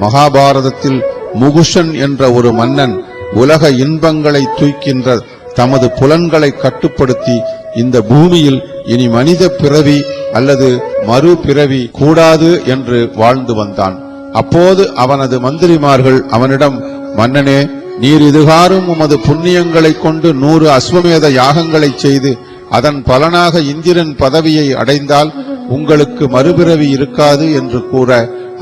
மகாபாரதத்தில் முகுஷன் என்ற ஒரு மன்னன் உலக இன்பங்களை தூய்க்கின்ற தமது புலன்களை கட்டுப்படுத்தி இந்த பூமியில் இனி மனித பிறவி அல்லது மறு பிறவி கூடாது என்று வாழ்ந்து வந்தான். அப்போது அவனது மந்திரிமார்கள் அவனிடம் மன்னனே நீர் இதுகாரும் உமது புண்ணியங்களைக் கொண்டு நூறு அஸ்வமேத யாகங்களைச் செய்து அதன் பலனாக இந்திரன் பதவியை அடைந்தால் உங்களுக்கு மறுபிறவி இருக்காது என்று கூற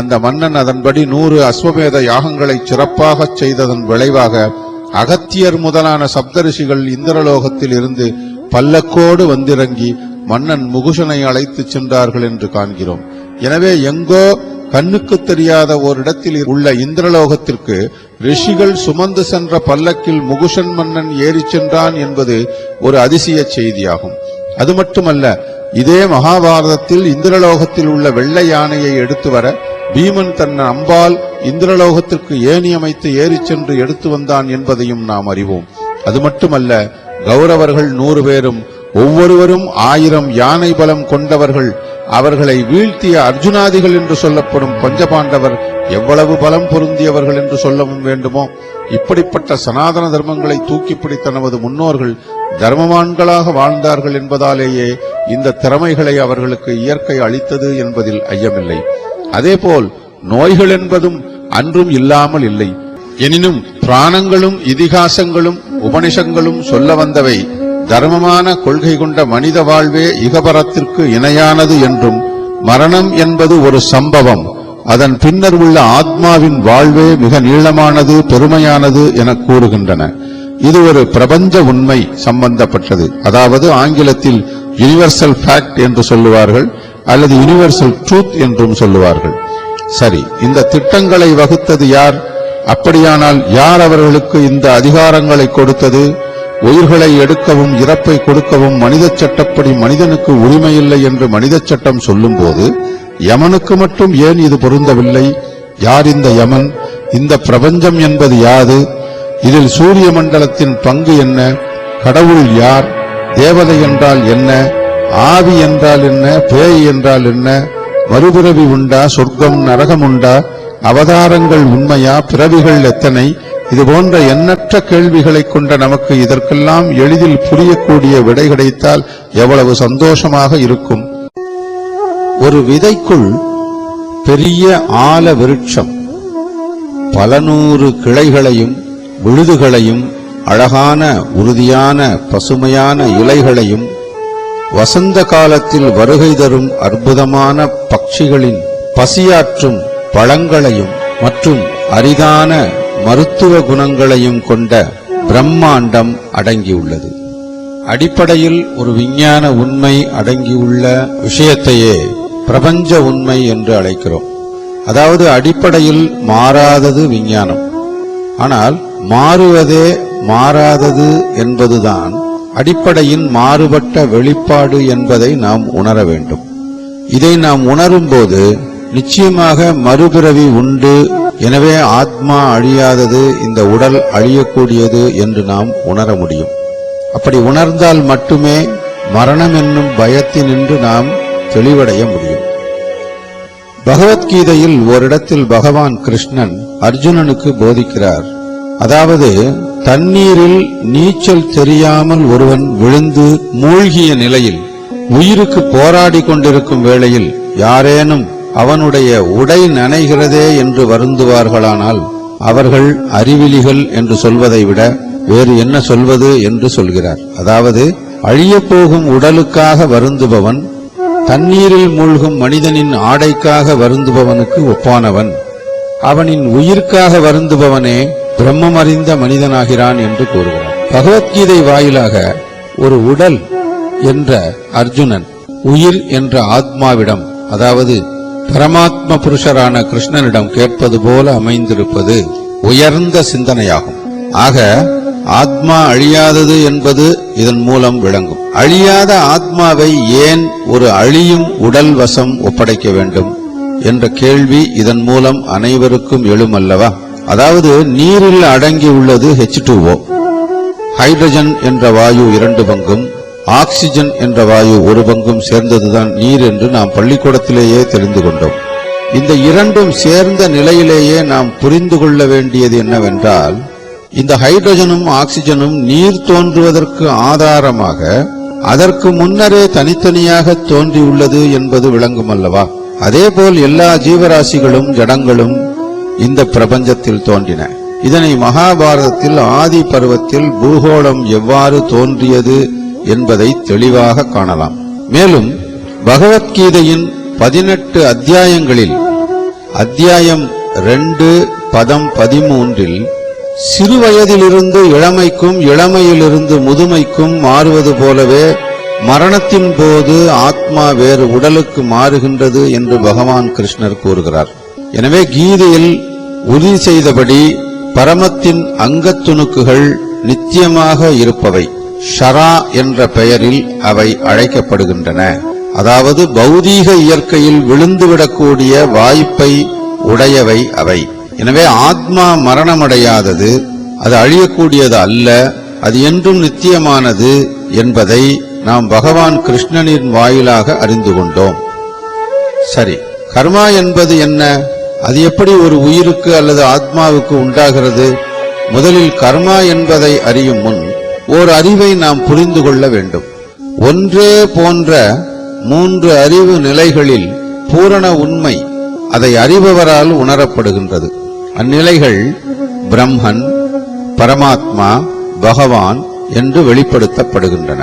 அந்த மன்னன் அதன்படி நூறு அஸ்வமேத யாகங்களை சிறப்பாகச் செய்ததன் விளைவாக அகத்தியர் முதலான சப்தரிஷிகள் இந்திரலோகத்தில் இருந்து பல்லக்கோடு வந்திறங்கி மன்னன் முகுஷனை அழைத்துச் சென்றார்கள் என்று காண்கிறோம். எனவே எங்கோ கண்ணுக்கு தெரியாத ஓரிடத்தில் உள்ள இந்திரலோகத்திற்கு ரிஷிகள் சுமந்து சென்ற பல்லக்கில் முகுஷன் மன்னன் ஏறிச் சென்றான் என்பது ஒரு அதிசய செய்தியாகும். அது மட்டுமல்ல இதே மகாபாரதத்தில் இந்திரலோகத்தில் உள்ள வெள்ளை யானையை எடுத்து வர பீமன் தன் அம்பால் இந்திரலோகத்திற்கு ஏணி அமைத்து ஏறிச் சென்று எடுத்து வந்தான் என்பதையும் நாம் அறிவோம். அது மட்டுமல்ல கௌரவர்கள் நூறு பேரும் ஒவ்வொருவரும் ஆயிரம் யானை பலம் கொண்டவர்கள் அவர்களை வீழ்த்திய அர்ஜுனாதிகள் என்று சொல்லப்படும் பஞ்சபாண்டவர் எவ்வளவு பலம் பொருந்தியவர்கள் என்று சொல்லவும் வேண்டுமோ? இப்படிப்பட்ட சனாதன தர்மங்களை தூக்கி பிடித்த நமது முன்னோர்கள் தர்மவான்களாக வாழ்ந்தார்கள் என்பதாலேயே இந்த திறமைகளை அவர்களுக்கு இயற்கை அளித்தது என்பதில் ஐயமில்லை. அதேபோல் நோய்கள் என்பதும் அன்றும் இல்லாமல் இல்லை. எனினும் பிராணங்களும் இதிகாசங்களும் உபனிஷங்களும் சொல்ல வந்தவை தர்மமான கொள்கை கொண்ட மனித வாழ்வே இகபரத்திற்கு இணையானது என்றும் மரணம் என்பது ஒரு சம்பவம் அதன் பின்னர் உள்ள ஆத்மாவின் வாழ்வே மிக நீளமானது பெருமையானது என கூறுகின்றன. இது ஒரு பிரபஞ்ச உண்மை சம்பந்தப்பட்டது. அதாவது ஆங்கிலத்தில் யுனிவர்சல் ஃபேக்ட் என்று சொல்லுவார்கள். அல்லது யுனிவர்சல் ட்ரூத் என்றும் சொல்லுவார்கள். சரி இந்த திட்டங்களை வகுத்தது யார்? அப்படியானால் யார் அவர்களுக்கு இந்த அதிகாரங்களை கொடுத்தது? உயிர்களை எடுக்கவும் இறப்பை கொடுக்கவும் மனித சட்டப்படி மனிதனுக்கு உரிமையில்லை என்று மனித சட்டம் சொல்லும்போது யமனுக்கு மட்டும் ஏன் இது பொருந்தவில்லை? யார் இந்த யமன்? இந்த பிரபஞ்சம் என்பது யாது? இதில் சூரிய மண்டலத்தின் பங்கு என்ன? கடவுள் யார்? தேவதை என்றால் என்ன? ஆவி என்றால் என்ன பேய் என்றால் என்ன மறுபிறவி உண்டா சொர்க்கம் நரகம் உண்டா அவதாரங்கள் உண்மையா பிறவிகள் எத்தனை இது போன்ற எண்ணற்ற கேள்விகளைக் கொண்ட நமக்கு இதற்கெல்லாம் எளிதில் புரியக்கூடிய விடை கிடைத்தால் எவ்வளவு சந்தோஷமாக இருக்கும். ஒரு விதைக்குள் பெரிய ஆல விருட்சம் பல நூறு கிளைகளையும் விழுதுகளையும் அழகான உறுதியான பசுமையான இலைகளையும் வசந்த காலத்தில் வருகை தரும் அற்புதமான பட்சிகளின் பசியாற்றும் பழங்களையும் மற்றும் அரிதான மருத்துவ குணங்களையும் கொண்ட பிரம்மாண்டம் அடங்கியுள்ளது. அடிப்படையில் ஒரு விஞ்ஞான உண்மை அடங்கியுள்ள விஷயத்தையே பிரபஞ்ச உண்மை என்று அழைக்கிறோம். அதாவது அடிப்படையில் மாறாதது விஞ்ஞானம். ஆனால் மாறுவதே மாறாதது என்பதுதான் அடிப்படையின் மாறுபட்ட வெளிப்பாடு என்பதை நாம் உணர வேண்டும். இதை நாம் உணரும்போது நிச்சயமாக மறுபிறவி உண்டு. எனவே ஆத்மா அழியாதது இந்த உடல் அழியக்கூடியது என்று நாம் உணர முடியும். அப்படி உணர்ந்தால் மட்டுமே மரணம் என்னும் பயத்தினின்று நாம் தெளிவடைய முடியும். பகவத்கீதையில் ஓரிடத்தில் பகவான் கிருஷ்ணன் அர்ஜுனனுக்கு போதிக்கிறார். அதாவது தண்ணீரில் நீச்சல் தெரியாமல் ஒருவன் விழுந்து மூழ்கிய நிலையில் உயிருக்கு போராடி கொண்டிருக்கும் வேளையில் யாரேனும் அவனுடைய உடை நனைகிறதே என்று வருந்துவார்களானால் அவர்கள் அறிவிலிகள் என்று சொல்வதை விட வேறு என்ன சொல்வது என்று சொல்கிறார். அதாவது அழியப்போகும் உடலுக்காக வருந்துபவன் தண்ணீரில் மூழ்கும் மனிதனின் ஆடைக்காக வருந்துபவனுக்கு ஒப்பானவன். அவனின் உயிர்க்காக வருந்துபவனே பிரம்மம் அறிந்த மனிதனாகிறான் என்று கூறுகிறார். பகவத்கீதை வாயிலாக ஒரு உடல் என்ற அர்ஜுனன் உயிர் என்ற ஆத்மாவிடம் அதாவது பரமாத்ம புருஷரான கிருஷ்ணனிடம் கேட்பது போல அமைந்திருப்பது உயர்ந்த சிந்தனையாகும். ஆக ஆத்மா அழியாதது என்பது இதன் மூலம் விளங்கும். அழியாத ஆத்மாவை ஏன் ஒரு அழியும் உடல் வசம் ஒப்படைக்க வேண்டும்? என்ற கேள்வி இதன் மூலம் அனைவருக்கும் எழுமல்லவா? அதாவது நீரில் அடங்கி உள்ளது ஹெச் ஹைட்ரஜன் என்ற வாயு இரண்டு பங்கும் ஆக்சிஜன் என்ற வாயு ஒரு பங்கும் சேர்ந்ததுதான் நீர் என்று நாம் பள்ளிக்கூடத்திலேயே தெரிந்து கொண்டோம். இந்த இரண்டும் சேர்ந்த நிலையிலேயே நாம் புரிந்து கொள்ள வேண்டியது என்னவென்றால் இந்த ஹைட்ரஜனும் ஆக்சிஜனும் நீர் தோன்றுவதற்கு ஆதாரமாக அதற்கு முன்னரே தனித்தனியாக தோன்றியுள்ளது என்பது விளங்கும் அல்லவா அதேபோல் எல்லா ஜீவராசிகளும் ஜடங்களும் இந்த பிரபஞ்சத்தில் தோன்றின. இதனை மகாபாரதத்தில் ஆதி பருவத்தில் பூகோளம் எவ்வாறு தோன்றியது என்பதை தெளிவாக காணலாம். மேலும் பகவத்கீதையின் பதினெட்டு அத்தியாயங்களில் அத்தியாயம் ரெண்டு பதம் பதிமூன்றில் சிறுவயதிலிருந்து இளமைக்கும் இளமையிலிருந்து முதுமைக்கும் மாறுவது போலவே மரணத்தின் போது ஆத்மா வேறு உடலுக்கு மாறுகின்றது என்று பகவான் கிருஷ்ணர் கூறுகிறார். எனவே கீதையில் உறுதி செய்தபடி பரமத்தின் அங்கத்துணுக்குகள் நித்தியமாக இருப்பவை. ஷரா என்ற பெயரில் அவை அழைக்கப்படுகின்றன. அதாவது பௌதீக இயற்கையில் விழுந்துவிடக்கூடிய வாய்ப்பை உடையவை அவை. எனவே ஆத்மா மரணமடையாதது அது அழியக்கூடியது அல்ல அது என்றும் நித்தியமானது என்பதை நாம் பகவான் கிருஷ்ணனின் வாயிலாக அறிந்து கொண்டோம். சரி கர்மா என்பது என்ன? அது எப்படி ஒரு உயிருக்கு அல்லது ஆத்மாவுக்கு உண்டாகிறது? முதலில் கர்மா என்பதை அறியும் முன் ஓர் அறிவை நாம் புரிந்து கொள்ள வேண்டும். ஒன்றே போன்ற மூன்று அறிவு நிலைகளில் பூரண உண்மை அதை அறிபவரால் உணரப்படுகின்றது. அந்நிலைகள் பிரம்மன் பரமாத்மா பகவான் என்று வெளிப்படுத்தப்படுகின்றன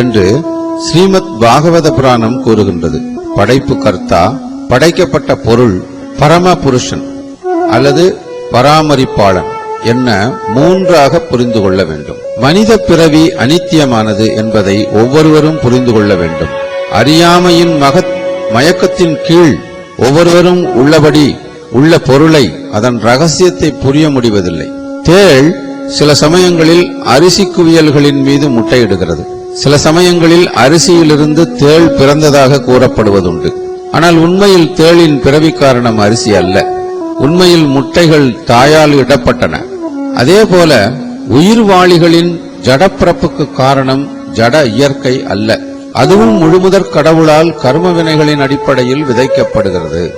என்று ஸ்ரீமத் பாகவத புராணம் கூறுகின்றது. படைப்பு கர்த்தா படைக்கப்பட்ட பொருள் பரம புருஷன் அல்லது பராமரிப்பாளன் என்ன மூன்றாக புரிந்து கொள்ள வேண்டும். மனித பிறவி அனித்தியமானது என்பதை ஒவ்வொருவரும் புரிந்து கொள்ள வேண்டும். அறியாமையின் மகத் மயக்கத்தின் கீழ் ஒவ்வொருவரும் உள்ளபடி உள்ள பொருளை அதன் ரகசியத்தை புரிய முடிவதில்லை. தேள் சில சமயங்களில் அரிசி குவியல்களின் மீது முட்டையிடுகிறது. சில சமயங்களில் அரிசியிலிருந்து தேள் பிறந்ததாக கூறப்படுவதுண்டு. ஆனால் உண்மையில் தேளின் பிறவி காரணம் அரிசி அல்ல. உண்மையில் முட்டைகள் தாயால் இடப்பட்டன. அதேபோல உயிர்வாளிகளின் ஜடப்பிறப்புக்கு காரணம் ஜட இயற்கை அல்ல. அதுவும் முழுமுதற் கடவுளால் கர்ம வினைகளின் அடிப்படையில் விதைக்கப்படுகிறது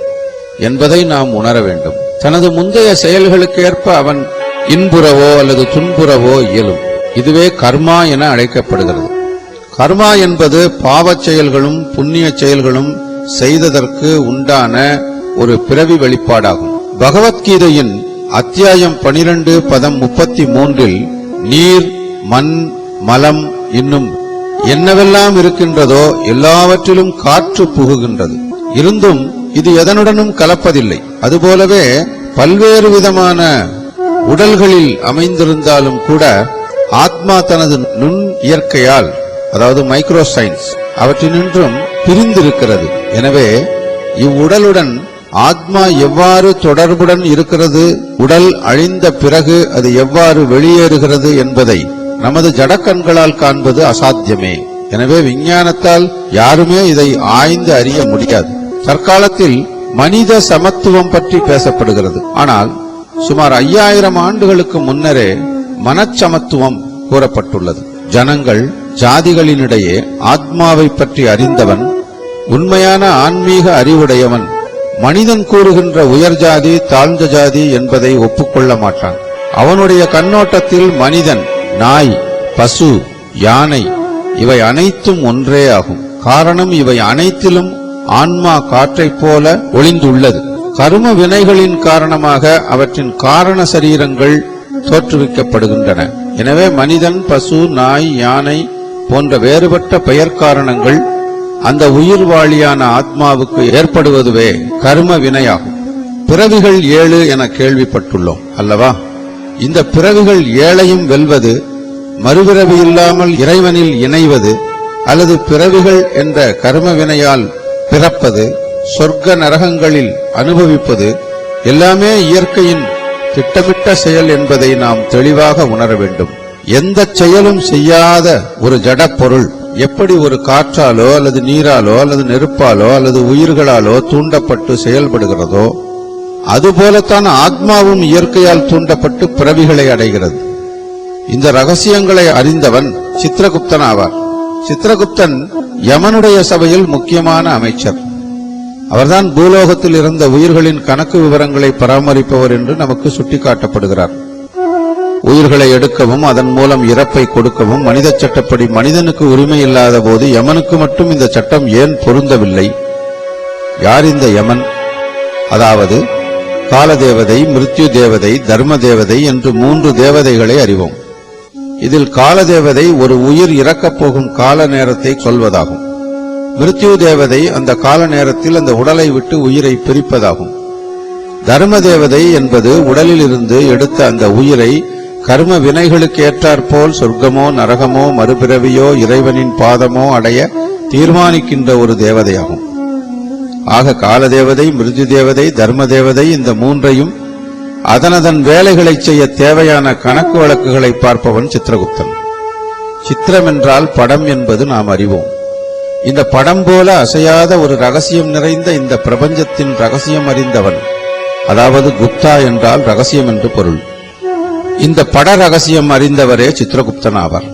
என்பதை நாம் உணர வேண்டும். தனது முந்தைய செயல்களுக்கேற்ப அவன் இன்புறவோ அல்லது துன்புறவோ இயலும். இதுவே கர்மா என அழைக்கப்படுகிறது. கர்மா என்பது பாவச் செயல்களும் புண்ணிய செயல்களும் செய்ததற்கு உண்டான ஒரு பிறவி வெளிப்பாடாகும். பகவத்கீதையின் அத்தியாயம் பனிரெண்டு பதம் முப்பத்தி மூன்றில் நீர் மண் மலம் இன்னும் என்னவெல்லாம் இருக்கின்றதோ எல்லாவற்றிலும் காற்று புகுகின்றது. இருந்தும் இது எதனுடனும் கலப்பதில்லை. அதுபோலவே பல்வேறு விதமான உடல்களில் அமைந்திருந்தாலும் கூட ஆத்மா தனது நுண் இயற்கையால் அதாவது மைக்ரோ சயின்ஸ் அவற்றினின்றும் பிரிந்திருக்கிறது. எனவே இவ்வுடலுடன் ஆத்மா எவ்வாறு தொடர்புடன் இருக்கிறது உடல் அழிந்த பிறகு அது எவ்வாறு வெளியேறுகிறது என்பதை நமது ஜடக்கண்களால் காண்பது அசாத்தியமே. எனவே விஞ்ஞானத்தால் யாருமே இதை ஆய்ந்து அறிய முடியாது. தற்காலத்தில் மனித சமத்துவம் பற்றி பேசப்படுகிறது. ஆனால் சுமார் ஐயாயிரம் ஆண்டுகளுக்கு முன்னரே மனச்சமத்துவம் கூறப்பட்டுள்ளது. ஜனங்கள் ஜாதிகளினிடையே ஆத்மாவை பற்றி அறிந்தவன் உண்மையான ஆன்மீக அறிவுடையவன் மனிதன் கூறுகின்ற உயர் ஜாதி தாழ்ந்த ஜாதி என்பதை ஒப்புக்கொள்ள மாட்டான். அவனுடைய கண்ணோட்டத்தில் மனிதன் நாய் பசு யானை இவை அனைத்தும் ஒன்றே ஆகும். காரணம் இவை அனைத்திலும் ஆன்மா காற்றைப் போல ஒளிந்துள்ளது. கரும வினைகளின் காரணமாக அவற்றின் காரண சரீரங்கள் தோற்றுவிக்கப்படுகின்றன. எனவே மனிதன் பசு நாய் யானை போன்ற வேறுபட்ட பெயர் காரணங்கள் அந்த உயிர்வாளியான ஆத்மாவுக்கு ஏற்படுவதுவே கர்ம வினையாகும். பிறவிகள் ஏழு என கேள்விப்பட்டுள்ளோம் அல்லவா? இந்த பிறவிகள் ஏழையும் வெல்வது மறுபிறவி இல்லாமல் இறைவனில் இணைவது அல்லது பிறவிகள் என்ற கர்ம வினையால் பிறப்பது சொர்க்க நரகங்களில் அனுபவிப்பது எல்லாமே இயற்கையின் திட்டமிட்ட செயல் என்பதை நாம் தெளிவாக உணர வேண்டும். எந்த செயலும் செய்யாத ஒரு ஜடப் பொருள். எப்படி ஒரு காற்றாலோ அல்லது நீராலோ அல்லது நெருப்பாலோ அல்லது உயிர்களாலோ தூண்டப்பட்டு செயல்படுகிறதோ அதுபோலத்தான் ஆத்மாவும் இயற்கையால் தூண்டப்பட்டு பிறவிகளை அடைகிறது. இந்த ரகசியங்களை அறிந்தவன் சித்திரகுப்தன் ஆவார் சித்திரகுப்தன் யமனுடைய சபையில் முக்கியமான அமைச்சர். அவர்தான் பூலோகத்தில் இருந்த உயிர்களின் கணக்கு விவரங்களை பராமரிப்பவர் என்று நமக்கு சுட்டிக்காட்டப்படுகிறார். உயிர்களை எடுக்கவும் அதன் மூலம் இறப்பை கொடுக்கவும் மனித சட்டப்படி மனிதனுக்கு உரிமை இல்லாத போது யமனுக்கு மட்டும் இந்த சட்டம் ஏன் பொருந்தவில்லை? யார் இந்த யமன்? அதாவது காலதேவதை மிருத்யு தேவதை தர்ம தேவதை என்று மூன்று தேவதைகளை அறிவோம். இதில் காலதேவதை ஒரு உயிர் இறக்கப் போகும் கால நேரத்தை சொல்வதாகும். மிருத்யு தேவதை அந்த கால நேரத்தில் அந்த உடலை விட்டு உயிரை பிரிப்பதாகும். தர்ம தேவதை என்பது உடலில் இருந்து எடுத்த அந்த உயிரை கர்ம வினைகளுக்கு ஏற்றாற்போல் சொர்க்கமோ நரகமோ மறுபிறவியோ இறைவனின் பாதமோ அடைய தீர்மானிக்கின்ற ஒரு தேவதையாகும். ஆக கால தேவதை மிருது தேவதை தர்ம தேவதை இந்த மூன்றையும் அதனதன் வேலைகளைச் செய்ய தேவையான கணக்கு வழக்குகளை பார்ப்பவன் சித்திரகுப்தன். சித்திரம் என்றால் படம் என்பது நாம் அறிவோம். இந்த படம் போல அசையாத ஒரு ரகசியம் நிறைந்த இந்த பிரபஞ்சத்தின் ரகசியம் அறிந்தவன். அதாவது குப்தா என்றால் ரகசியம் என்று பொருள். இந்த பட ரகசியம் அறிந்தவரே சித்திரகுப்தன் ஆவார்